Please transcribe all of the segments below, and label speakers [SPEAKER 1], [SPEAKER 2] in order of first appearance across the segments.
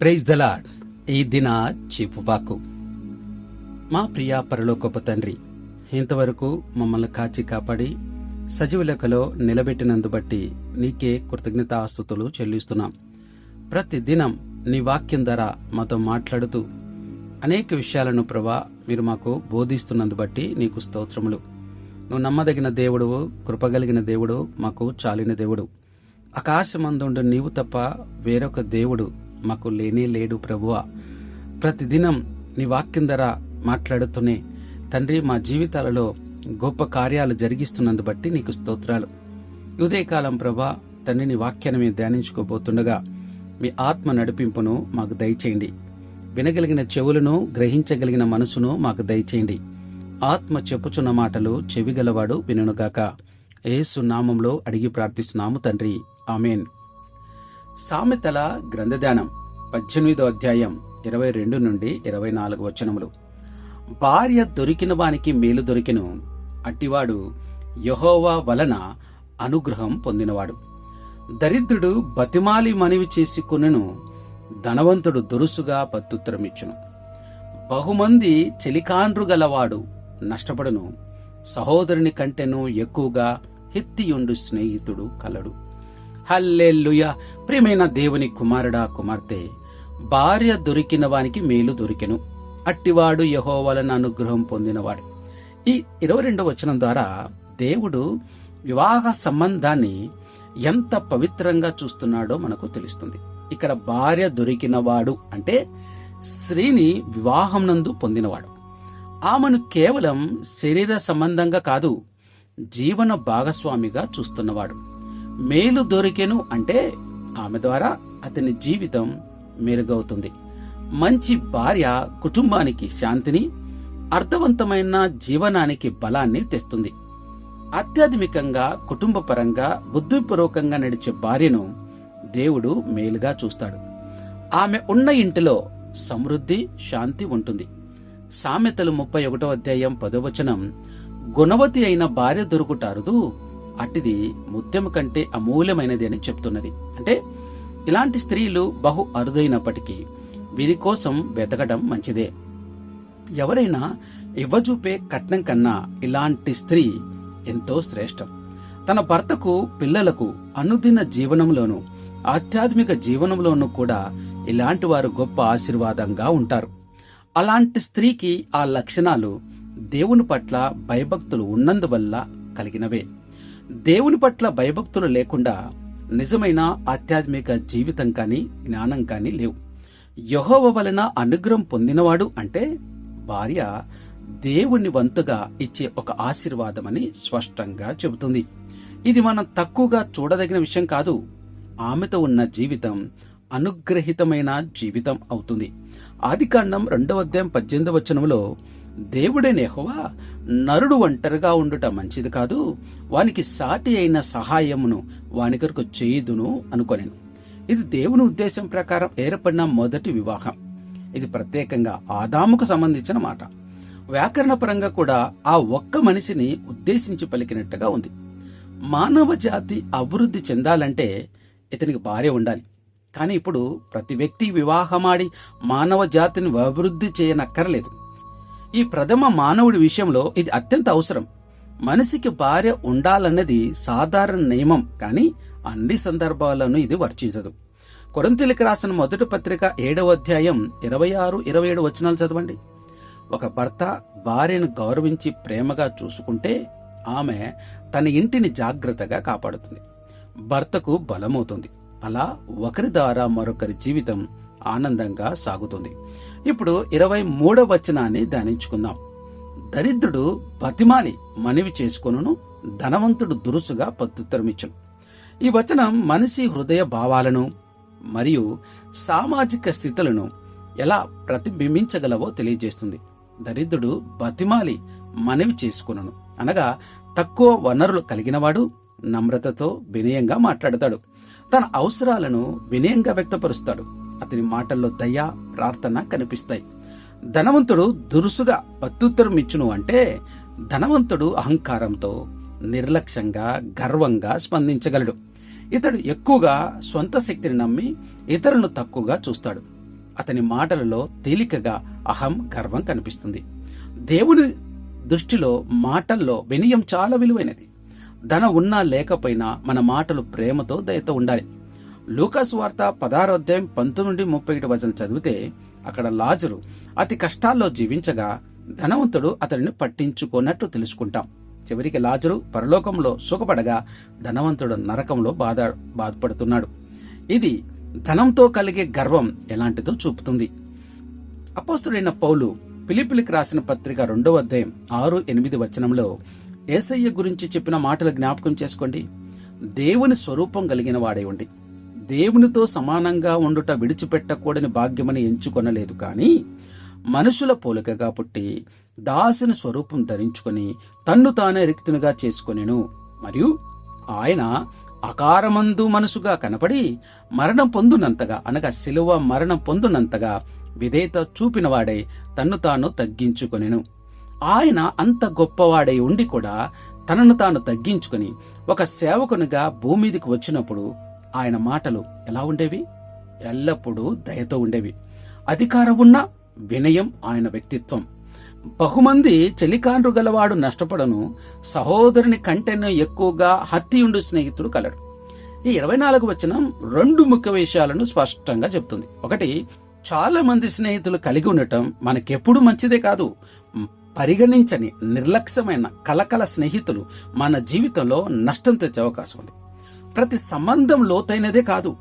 [SPEAKER 1] Praise the Lord ఈ దిన చిపుపాకు మా ప్రియ పరలోకపు తండ్రి ఇంతవరకు మమ్మల్ని కాచి కాపాడి సజీవులకలో నిలబెట్టినందు బట్టి నీకే కృతజ్ఞతాస్తుతులు చెల్లిస్తున్నాం. ప్రతి దినం నీ వాక్యం ద్వారా మాతో మాట్లాడుతూ అనేక విషయాలను ప్రభా మీరు మాకు బోధిస్తున్నందు బట్టి నీకు స్తోత్రములు. నువ్వు నమ్మదగిన దేవుడువు కృపగలిగిన దేవుడు మాకు చాలిన దేవుడు. ఆకాశమందుండు నీవు తప్ప వేరొక దేవుడు మాకు లేనే లేడు ప్రభువా. ప్రతిదినం నీ వాక్యం ధర మాట్లాడుతూనే తండ్రి మా జీవితాలలో గొప్ప కార్యాలు జరిగిస్తున్నందు బట్టి నీకు స్తోత్రాలు. ఉదయకాలం ప్రభా తండ్రిని వాక్యాన్ని మేము ధ్యానించుకోబోతుండగా మీ ఆత్మ నడిపింపును మాకు దయచేయండి. వినగలిగిన చెవులను గ్రహించగలిగిన మనసును మాకు దయచేయండి. ఆత్మ చెప్పుచున్న మాటలు చెవిగలవాడు వినుగాక ఏసు నామంలో అడిగి ప్రార్థిస్తున్నాము తండ్రి. ఆమెన్. సామెతల గ్రంథధ్యానం పద్దెనిమిదో అధ్యాయం ఇరవై రెండు నుండి ఇరవై నాలుగు వచనములు. భార్య దొరికిన వానికి మేలు దొరికిను అట్టివాడు యహోవా వలన అనుగ్రహం పొందినవాడు. దరిద్రుడు బతిమాలి మనవి చేసుకునను ధనవంతుడు దురుసుగా పత్తుత్తరమిచ్చును. బహుమంది చెలికాండ్రు గలవాడు నష్టపడును సహోదరుని కంటెను ఎక్కువగా హెత్తియుండు స్నేహితుడు కలడు. హల్లెల్లుయ ప్రియమైన దేవుని కుమారుడా కుమార్తె భార్య దొరికిన వానికి మేలు దొరికెను. అట్టివాడు యహోవలన అనుగ్రహం పొందినవాడు. ఈ ఇరవై రెండవ వచనం ద్వారా దేవుడు వివాహ సంబంధాన్ని ఎంత పవిత్రంగా చూస్తున్నాడో మనకు తెలుస్తుంది. ఇక్కడ భార్య దొరికినవాడు అంటే స్త్రీని వివాహం నందు పొందినవాడు. ఆమెను కేవలం శరీర సంబంధంగా కాదు జీవన భాగస్వామిగా చూస్తున్నవాడు. మేలు దొరికెను అంటే ఆమె ద్వారా అతని జీవితం మెరుగవుతుంది. మంచి భార్య కుటుంబానికి శాంతిని అర్థవంతమైన జీవనానికి బలాన్ని తెస్తుంది. ఆధ్యాత్మికంగా కుటుంబపరంగా బుద్ధిపూర్వకంగా నడిచే భార్యను దేవుడు మేలుగా చూస్తాడు. ఆమె ఉన్న ఇంటిలో సమృద్ధి శాంతి ఉంటుంది. సామెతలు ముప్పై ఒకటో అధ్యాయం పదవచనం గుణవతి అయిన భార్య దొరుకుటారుదు అట్టిది ముత్యము కంటే అమూల్యమైనది అని చెప్తున్నది. అంటే ఇలాంటి స్త్రీలు బహు అరుదైనప్పటికీ వీరి కోసం వెతకడం మంచిదే. ఎవరైనా ఇవ్వజూపే కట్నం కన్నా ఇలాంటి స్త్రీ ఎంతో శ్రేష్టం. తన భర్తకు పిల్లలకు అనుదిన జీవనంలోనూ ఆధ్యాత్మిక జీవనంలోనూ కూడా ఇలాంటి వారు గొప్ప ఆశీర్వాదంగా ఉంటారు. అలాంటి స్త్రీకి ఆ లక్షణాలు దేవుని పట్ల భయభక్తులు ఉన్నందువల్ల కలిగినవే. దేవుని పట్ల భయభక్తులు లేకుండా నిజమైన ఆధ్యాత్మిక జీవితం కానీ జ్ఞానం కానీ లేవు. యహోవ వలన అనుగ్రహం పొందినవాడు అంటే భార్య దేవుని వంతుగా ఇచ్చే ఒక ఆశీర్వాదమని స్పష్టంగా చెబుతుంది. ఇది మనం తక్కువగా చూడదగిన విషయం కాదు. ఆమెతో ఉన్న జీవితం అనుగ్రహితమైన జీవితం అవుతుంది. ఆదికాండం రెండవ అధ్యాయం పద్దెనిమిదవ వచనంలో దేవుడైన నెహోవా నరుడు ఒంటరిగా ఉండుట మంచిది కాదు వానికి సాటి అయిన సహాయమును వాని కొరకు చేయుదును అనుకొనేను. ఇది దేవుని ఉద్దేశం ప్రకారం ఏర్పడిన మొదటి వివాహం. ఇది ప్రత్యేకంగా ఆదాముకు సంబంధించిన మాట. వ్యాకరణపరంగా కూడా ఆ ఒక్క మనిషిని ఉద్దేశించి పలికినట్టుగా ఉంది. మానవ జాతి అభివృద్ధి చెందాలంటే ఇతనికి భార్య ఉండాలి. కానీ ఇప్పుడు ప్రతి వ్యక్తి వివాహమాడి మానవ జాతిని అభివృద్ధి చేయనక్కర్లేదు. ఈ ప్రథమ మానవుడి విషయంలో ఇది అత్యంత అవసరం. మనిషికి భార్య ఉండాలన్నది సాధారణ నియమం కానీ అన్ని సందర్భాల్లోనూ ఇది వర్తించదు. కొరంతిలికి రాసిన మొదటి పత్రిక ఏడవ అధ్యాయం ఇరవై ఆరు ఇరవై ఏడు వచనాలు చదవండి. ఒక భర్త భార్యను గౌరవించి ప్రేమగా చూసుకుంటే ఆమె తన ఇంటిని జాగ్రత్తగా కాపాడుతుంది. భర్తకు బలమవుతుంది. అలా ఒకరి ద్వారా మరొకరి జీవితం ఆనందంగా సాగుతుంది. ఇప్పుడు ఇరవై మూడవ వచనాన్ని ధ్యానించుకుందాం. దరిద్రుడు బతిమాలి మనవి చేసుకొనును ధనవంతుడు దురుసుగా పత్తుత్తరమిచ్చును ఈ వచనం మనిషి హృదయ భావాలను మరియు సామాజిక స్థితులను ఎలా ప్రతిబింబించగలవో తెలియజేస్తుంది. దరిద్రుడు బతిమాలి మనవి చేసుకును అనగా తక్కువ వనరులు కలిగినవాడు నమ్రతతో వినయంగా మాట్లాడతాడు. తన అవసరాలను వినయంగా వ్యక్తపరుస్తాడు. అతని మాటల్లో దయ ప్రార్థన కనిపిస్తాయి. ధనవంతుడు దురుసుగా ప్రత్యుత్తరం ఇచ్చును అంటే ధనవంతుడు అహంకారంతో నిర్లక్ష్యంగా గర్వంగా స్పందించగలడు. ఇతడు ఎక్కువగా సొంత శక్తిని నమ్మి ఇతరులను తక్కువగా చూస్తాడు. అతని మాటలలో తేలికగా అహం గర్వం కనిపిస్తుంది. దేవుని దృష్టిలో మాటల్లో వినయం చాలా విలువైనది. ధన ఉన్నా లేకపోయినా మన మాటలు ప్రేమతో దయతో ఉండాలి. లూకాస్ వార్త పదహారో అధ్యాయం పంతొమ్మిది నుండి ముప్పై ఒకటి వచనం చదివితే అక్కడ లాజరు అతి కష్టాల్లో జీవించగా ధనవంతుడు అతడిని పట్టించుకోనట్టు తెలుసుకుంటాం. చివరికి లాజరు పరలోకంలో సుఖపడగా ధనవంతుడు నరకంలో బాధ బాధపడుతున్నాడు. ఇది ధనంతో కలిగే గర్వం ఎలాంటిదో చూపుతుంది. అపోస్తుడైన పౌలు పిలిపిలికి రాసిన పత్రిక రెండవ అధ్యాయం ఆరు ఎనిమిది వచనంలో ఏసయ్య గురించి చెప్పిన మాటలు జ్ఞాపకం చేసుకోండి. దేవుని స్వరూపం కలిగిన వాడే ఉండి దేవునితో సమానంగా ఉండుట విడిచిపెట్టకూడని భాగ్యమని ఎంచుకొనలేదు కానీ మనుషుల పోలికగా పుట్టి దాసుని స్వరూపం ధరించుకొని తన్ను తానే రిక్తునిగా చేసుకొనెను. మరియు ఆయన అకారమందు మనసుగా కనపడి మరణం పొందునంతగా అనగా శిలువ మరణం పొందునంతగా విధేయత చూపినవాడై తన్ను తాను తగ్గించుకొనెను. ఆయన అంత గొప్పవాడై ఉండి కూడా తనను తాను తగ్గించుకుని ఒక సేవకునిగా భూమీదికి వచ్చినప్పుడు ఆయన మాటలు ఎలా ఉండేవి? ఎల్లప్పుడూ దయతో ఉండేవి. అధికారం ఉన్న వినయం ఆయన వ్యక్తిత్వం. బహుమంది చెలికాండ్రు గలవాడు నష్టపడను సహోదరుని కంటెను ఎక్కువగా హత్తియుండు స్నేహితుడు కలడు. ఈ ఇరవై నాలుగు వచనం రెండు ముఖ్య విషయాలను స్పష్టంగా చెప్తుంది. ఒకటి చాలా మంది స్నేహితులు కలిగి ఉండటం మనకెప్పుడు మంచిదే కాదు. పరిగణించని నిర్లక్ష్యమైన కలకల స్నేహితులు మన జీవితంలో నష్టం తెచ్చే అవకాశం ఉంది. ప్రతి సంబంధం లోతైనదే కాదు.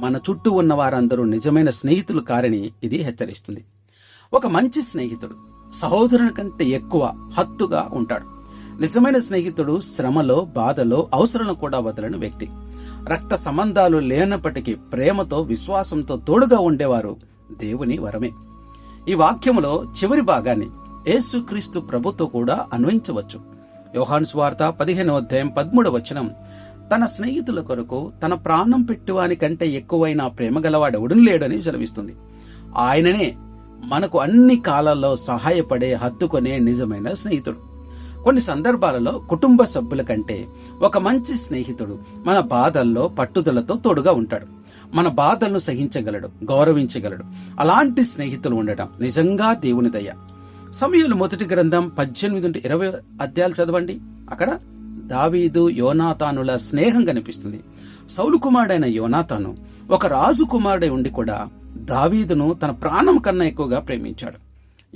[SPEAKER 1] మన చుట్టూ ఉన్న వారందరూ నిజమైన స్నేహితులు కారని ఇది హెచ్చరిస్తుంది. ఒక మంచి స్నేహితుడు సహోదరుని కంటే ఎక్కువ హత్తుగా ఉంటాడు. నిజమైన స్నేహితుడు శ్రమలో బాధలో అవసరం కూడా వదలని వ్యక్తి. రక్త సంబంధాలు లేనప్పటికీ ప్రేమతో విశ్వాసంతో తోడుగా ఉండేవారు దేవుని వరమే. ఈ వాక్యములో చివరి భాగాన్ని యేసుక్రీస్తు ప్రభుతో కూడా అన్వయించవచ్చు. యోహాన్ స్వార్త పదిహేనో అధ్యాయం పదమూడవ వచనం. తన స్నేహితుల కొరకు తన ప్రాణం పెట్టువాని కంటే ఎక్కువైన ప్రేమ గలవాడెవడం లేడని సెలవిస్తుంది. ఆయననే మనకు అన్ని కాలాల్లో సహాయపడే హత్తుకునే నిజమైన స్నేహితుడు. కొన్ని సందర్భాలలో కుటుంబ సభ్యుల కంటే ఒక మంచి స్నేహితుడు మన బాధల్లో పట్టుదలతో తోడుగా ఉంటాడు. మన బాధలను సహించగలడు గౌరవించగలడు. అలాంటి స్నేహితులు ఉండటం నిజంగా దేవుని దయ. సమయంలో మొదటి గ్రంథం పద్దెనిమిది నుండి ఇరవై అధ్యాయాలు చదవండి. అక్కడ దావీదు యోనాతానుల స్నేహం కనిపిస్తుంది. సౌలు కుమారుడైన యోనాతాను ఒక రాజు కుమారుడై ఉండి కూడా దావీదును తన ప్రాణం కన్నా ఎక్కువగా ప్రేమించాడు.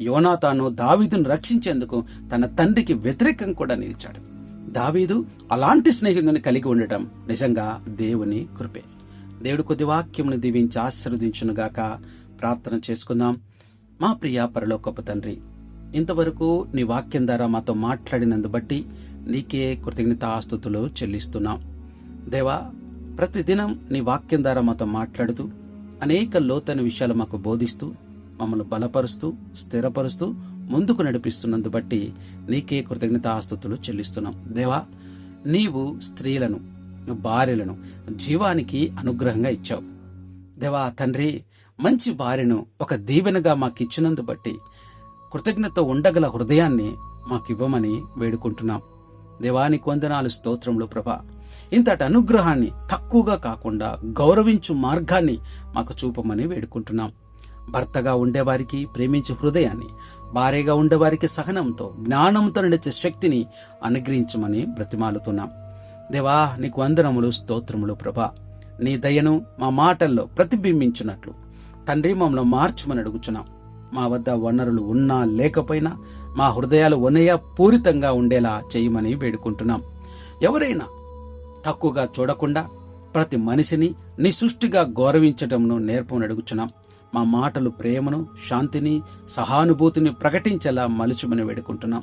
[SPEAKER 1] యోనాతాను దావీదును రక్షించేందుకు తన తండ్రికి వ్యతిరేకం కూడా నిలిచాడు. దావీదు అలాంటి స్నేహితుని కలిగి ఉండటం నిజంగా దేవుని కృపే. దేవుడు కొద్ది వాక్యమును దీవించి ఆశీర్వదించునుగాక. ప్రార్థన చేసుకుందాం. మా ప్రియ పరలోకపు తండ్రి ఇంతవరకు నీ వాక్యం ద్వారా మాతో మాట్లాడినందు బట్టి నీకే కృతజ్ఞత ఆస్తుతులు చెల్లిస్తున్నాం. దేవా ప్రతిదినం నీ వాక్యం ద్వారా మాతో మాట్లాడుతూ అనేక లోతైన విషయాలు మాకు బోధిస్తూ మమ్మల్ని బలపరుస్తూ స్థిరపరుస్తూ ముందుకు నడిపిస్తున్నందు బట్టి నీకే కృతజ్ఞత ఆస్తుతులు చెల్లిస్తున్నాం. దేవా నీవు స్త్రీలను భార్యలను జీవానికి అనుగ్రహంగా ఇచ్చావు. దేవా తండ్రి మంచి భార్యను ఒక దీవెనగా మాకు ఇచ్చినందు బట్టి కృతజ్ఞత ఉండగల హృదయాన్ని మాకు ఇవ్వమని వేడుకుంటున్నాం. దేవానికి వందనాలు స్తోత్రములు ప్రభా. ఇంతటి అనుగ్రహాన్ని తక్కువగా కాకుండా గౌరవించు మార్గాన్ని మాకు చూపమని వేడుకుంటున్నాం. భర్తగా ఉండేవారికి ప్రేమించే హృదయాన్ని భార్యగా ఉండేవారికి సహనంతో జ్ఞానంతో నడిచే శక్తిని అనుగ్రహించమని బ్రతిమాలుతున్నాం. దేవా నీకు వందనములు స్తోత్రములు ప్రభా. నీ దయను మా మాటల్లో ప్రతిబింబించినట్లు తండ్రి మమ్మల్ని మార్చమని అడుగుచున్నాం. మా వద్ద వనరులు ఉన్నా లేకపోయినా మా హృదయాలు ఉనయ పూరితంగా ఉండేలా చేయమని వేడుకుంటున్నాం. ఎవరైనా తక్కువగా చూడకుండా ప్రతి మనిషిని నీ సృష్టిగా గౌరవించటంను నేర్పమని అడుగుచున్నాం. మా మాటలు ప్రేమను శాంతిని సహానుభూతిని ప్రకటించేలా మలుచుమని వేడుకుంటున్నాం.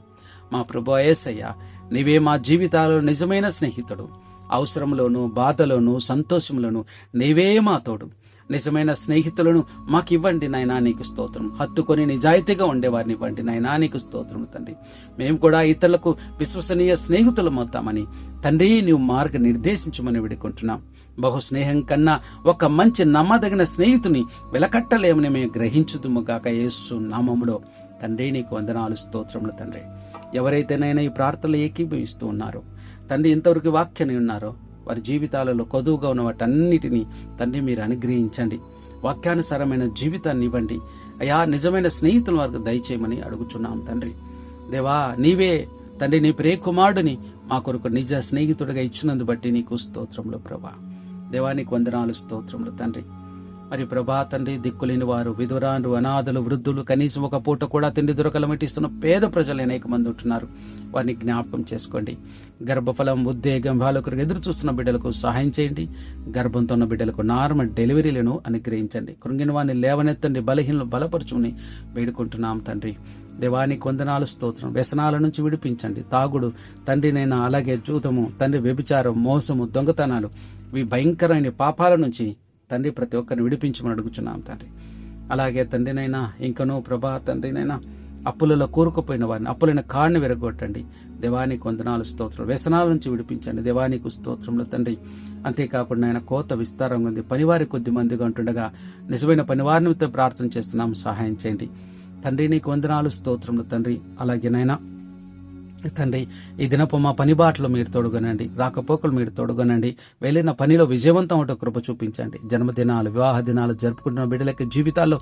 [SPEAKER 1] మా ప్రభు ఏసయ్య నీవే మా జీవితాలలో నిజమైన స్నేహితుడు. అవసరంలోనూ బాధలోనూ సంతోషంలోనూ నీవే మా తోడు. నిజమైన స్నేహితులను మాకు ఇవ్వండి నాయనా నీకు స్తోత్రం. హత్తుకొని నిజాయితీగా ఉండేవారిని ఇవ్వండి నాయనా నీకు స్తోత్రం తండ్రి. మేము కూడా ఇతరులకు విశ్వసనీయ స్నేహితులం అవుతామని తండ్రి నీవు మార్గ నిర్దేశించమని విడుకుంటున్నాం. బహు స్నేహం కన్నా ఒక మంచి నమ్మదగిన స్నేహితుని వెలకట్టలేమని మేము గ్రహించుదుము కాక యేసు నామములో. తండ్రి నీకు వందనాలు స్తోత్రములు తండ్రి. ఎవరైతేనైనా ఈ ప్రార్థనలు ఏకీభవిస్తూ ఉన్నారో తండ్రి ఇంతవరకు వాక్యని ఉన్నారో వారి జీవితాలలో కొదువుగా ఉన్న వాటన్నిటినీ తండ్రి మీరు అనుగ్రహించండి. వాక్యానుసారమైన జీవితాన్ని ఇవ్వండి. అయా నిజమైన స్నేహితుల వారికి దయచేయమని అడుగుచున్నాం తండ్రి. దేవా నీవే తండ్రి నీ ప్రియ కుమారుడిని మా కొరకు నిజ స్నేహితుడిగా ఇచ్చినందు బట్టి నీకు స్తోత్రములు ప్రభా. దేవానికి వందనాలు స్తోత్రములు తండ్రి. మరి ప్రభా తండ్రి దిక్కులేని వారు విధురాలు అనాథలు వృద్ధులు కనీసం ఒక పూట కూడా తిండి దొరకలమటిస్తున్న పేద ప్రజలు అనేక మంది ఉంటున్నారు. వారిని జ్ఞాపకం చేసుకోండి. గర్భఫలం ఉద్వేగం బాలకులకు ఎదురు చూస్తున్న బిడ్డలకు సహాయం చేయండి. గర్భంతో ఉన్న బిడ్డలకు నార్మల్ డెలివరీలను అనుగ్రహించండి. కృంగిన వారిని లేవనెత్తండి. బలహీనలు బలపరచుని వేడుకుంటున్నాం తండ్రి. దేవానికి వందనాలు స్తోత్రం. వ్యసనాల నుంచి విడిపించండి. తాగుడు తండ్రినైనా అలాగే జూతము తండ్రి వ్యభిచారం మోసము దొంగతనాలు ఇవి భయంకరమైన పాపాల నుంచి తండ్రి ప్రతి ఒక్కరిని విడిపించమని అడుగుచున్నాం తండ్రి. అలాగే తండ్రినైనా ఇంకనూ ప్రభా తండ్రినైనా అప్పులలో కోరుకుపోయిన వారిని అప్పులైన కాడిని విరగొట్టండి. దేవానికి వందనాలు స్తోత్రం వ్యసనాల నుంచి విడిపించండి. దేవానికి స్తోత్రములు తండ్రి. అంతేకాకుండా ఆయన కోత విస్తారంగా ఉంది. పనివారి కొద్ది మందిగా ఉంటుండగా నిజమైన పనివారిని ప్రార్థన చేస్తున్నాం. సహాయం చేయండి. తండ్రి నీకు వందనాలు స్తోత్రములు తండ్రి. అలాగే నాయనా తండ్రి ఈ దినపు మా పని బాటలో మీరు తోడుగనండి. రాకపోకలు మీరు తోడుగనండి. వెళ్ళిన పనిలో విజయవంతం అవటం కృప చూపించండి. జన్మదినాలు వివాహ దినాలు జరుపుకుంటున్న బిడ్డలకి జీవితాల్లో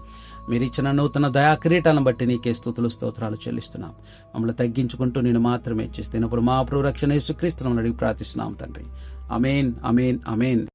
[SPEAKER 1] మీరు ఇచ్చిన నూతన దయా కిరీటాలను బట్టి నీకే స్థుతులు స్తోత్రాలు చెల్లిస్తున్నాం. మమ్మల్ని తగ్గించుకుంటూ నేను మాత్రమే చేస్తున్నప్పుడు మా ప్రభు రక్షణ యేసుక్రీస్తులను అడిగి ప్రార్థిస్తున్నాం తండ్రి. అమేన్ అమేన్ అమేన్